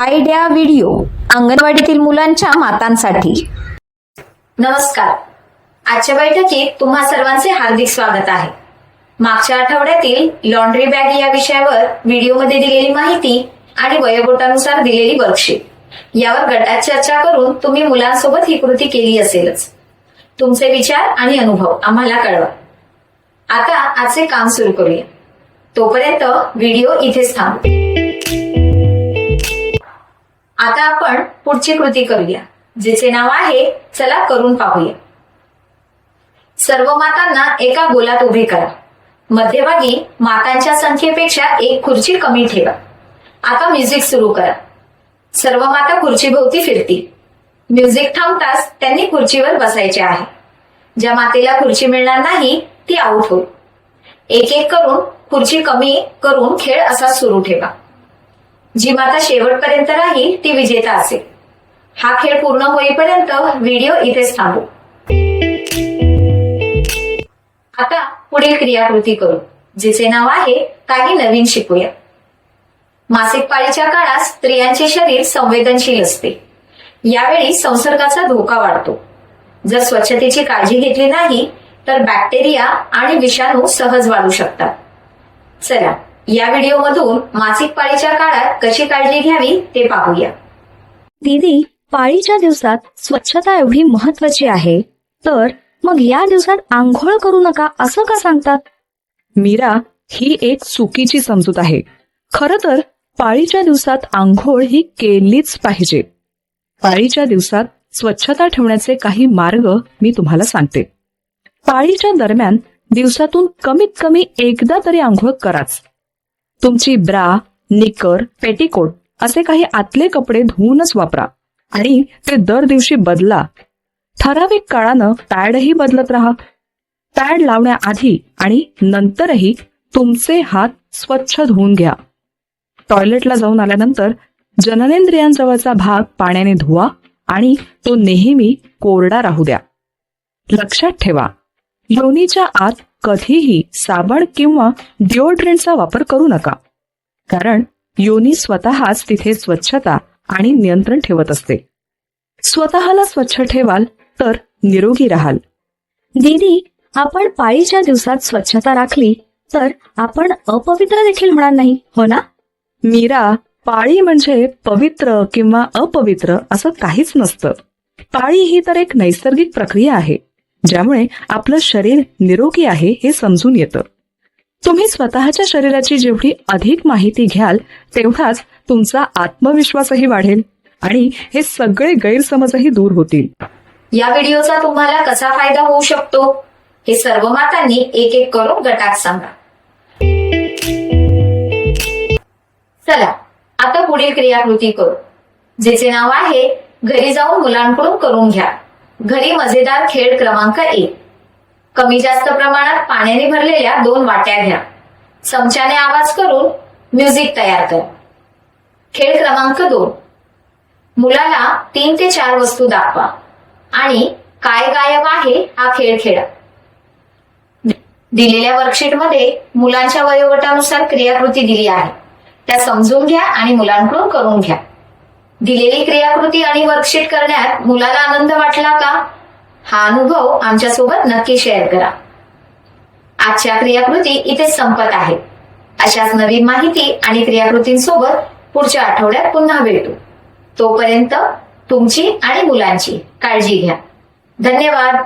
Idea video अंगणवाडीतील मुलांच्या मातांसाठी. नमस्कार. आजच्या बैठकीत तुम्हा सर्वांचे हार्दिक स्वागत आहे. मागच्या आठवड्यातील लॉन्ड्री बॅग या विषयावर व्हिडिओमध्ये दिलेली माहिती आणि वयोगटानुसार दिलेली वर्कशीट यावर गटात चर्चा करून तुम्ही मुलांसोबत ही कृती केली असेलच. तुमचे विचार आणि अनुभव आम्हाला कळवा. आता आजचे काम सुरू करूया. तोपर्यंत व्हिडिओ इथेच थांबू आता आपण पुढची कृती करूया जिचे नाव आहे चला करून पाहूया. सर्व मातांना एका गोलात उभे करा. मध्यभागी मातांच्या संख्येपेक्षा एक खुर्ची कमी ठेवा. आता म्युझिक सुरू करा. सर्व माता खुर्चीभोवती फिरतील. म्युझिक थांबताच त्यांनी खुर्चीवर बसायचे आहे. ज्या मातेला खुर्ची मिळणार नाही ती आऊट होईल. एक एक करून खुर्ची कमी करून खेळ असा सुरू ठेवा. जी माता शेवटपर्यंत राहील ती विजेता असेल. हा खेळ पूर्ण होईपर्यंत व्हिडिओ इथेच थांबू. आता पुढील क्रियाकृती करू जिचे नाव आहे काही नवीन शिकूया. मासिक पाळीच्या काळात स्त्रियांचे शरीर संवेदनशील असते. यावेळी संसर्गाचा धोका वाढतो. जर स्वच्छतेची काळजी घेतली नाही तर बॅक्टेरिया आणि विषाणू सहज वाढू शकतात. चला या व्हिडिओमधून मासिक पाळीच्या काळात कशी काळजी घ्यावी ते पाहूया. दीदी पाळीच्या दिवसात स्वच्छता एवढी महत्वाची आहे. तर मग या दिवसात आंघोळ करू नका असं का सांगतात? मीरा ही एक चुकीची समजूत आहे. खरं तर पाळीच्या दिवसात आंघोळ ही केलीच पाहिजे. पाळीच्या दिवसात स्वच्छता ठेवण्याचे काही मार्ग मी तुम्हाला सांगते. पाळीच्या दरम्यान दिवसातून कमीत कमी एकदा तरी आंघोळ कराच. तुमची ब्रा निकर पेटीकोट असे काही आतले कपडे धुवूनच वापरा. आणि ते दर दिवशी बदला. ठराविक काळानं पॅडही बदलत राहा. पॅड लावण्याआधी आणि नंतरही तुमचे हात स्वच्छ धुवून घ्या. टॉयलेटला जाऊन आल्यानंतर जननेंद्रियांजवळचा भाग पाण्याने धुवा आणि तो नेहमी कोरडा राहू द्या. लक्षात ठेवा योनीच्या आत कधीही साबण किंवा डिओड्रेंटचा वापर करू नका. कारण योनी स्वतःच तिथे स्वच्छता आणि नियंत्रण ठेवत असते. स्वतःला स्वच्छ ठेवाल तर निरोगी राहाल. दीदी आपण पाळीच्या दिवसात स्वच्छता राखली तर आपण अपवित्र देखील होणार नाही हो ना? मीरा पाळी म्हणजे पवित्र किंवा अपवित्र असं काहीच नसतं. पाळी ही तर एक नैसर्गिक प्रक्रिया आहे. ज्यामुळे आपलं शरीर निरोगी आहे हे समजून येतं. तुम्ही स्वतःच्या शरीराची जेवढी अधिक माहिती घ्याल तेवढाच तुमचा आत्मविश्वासही वाढेल आणि हे सगळे गैरसमजही दूर होतील. या व्हिडिओचा तुम्हाला कसा फायदा होऊ शकतो? हे सर्व मातांनी एक एक करून गटात सांगा. चला आता पुढील क्रियाकृती करू. जिचे नाव आहे घरी जाऊन मुलांकडून करून घ्या. घरी मजेदार खेळ क्रमांक एक. कमी जास्त प्रमाणात पाण्याने भरलेल्या दोन वाट्या घ्या. चमच्याने आवाज करून म्युझिक तयार कर. खेळ क्रमांक दोन. मुलाला तीन ते चार वस्तू दाखवा. आणि काय गायब आहे हा खेळ खेळा. दिलेल्या वर्कशीटमध्ये मुलांच्या वयोगटानुसार क्रियाकृती दिली आहे. त्या समजून घ्या आणि मुलांकडून करून घ्या. दिलेली क्रियाकृती आणि वर्कशीट करण्यात मुलाला आनंद वाटला का? हा अनुभव आमच्यासोबत नक्की शेअर करा. आजच्या क्रियाकृती इथे संपत आहेत अशाच नवीन माहिती आणि क्रियाकृतींसोबत पुढच्या आठवड्यात पुन्हा भेटू. तोपर्यंत तुमची आणि मुलांची काळजी घ्या. धन्यवाद.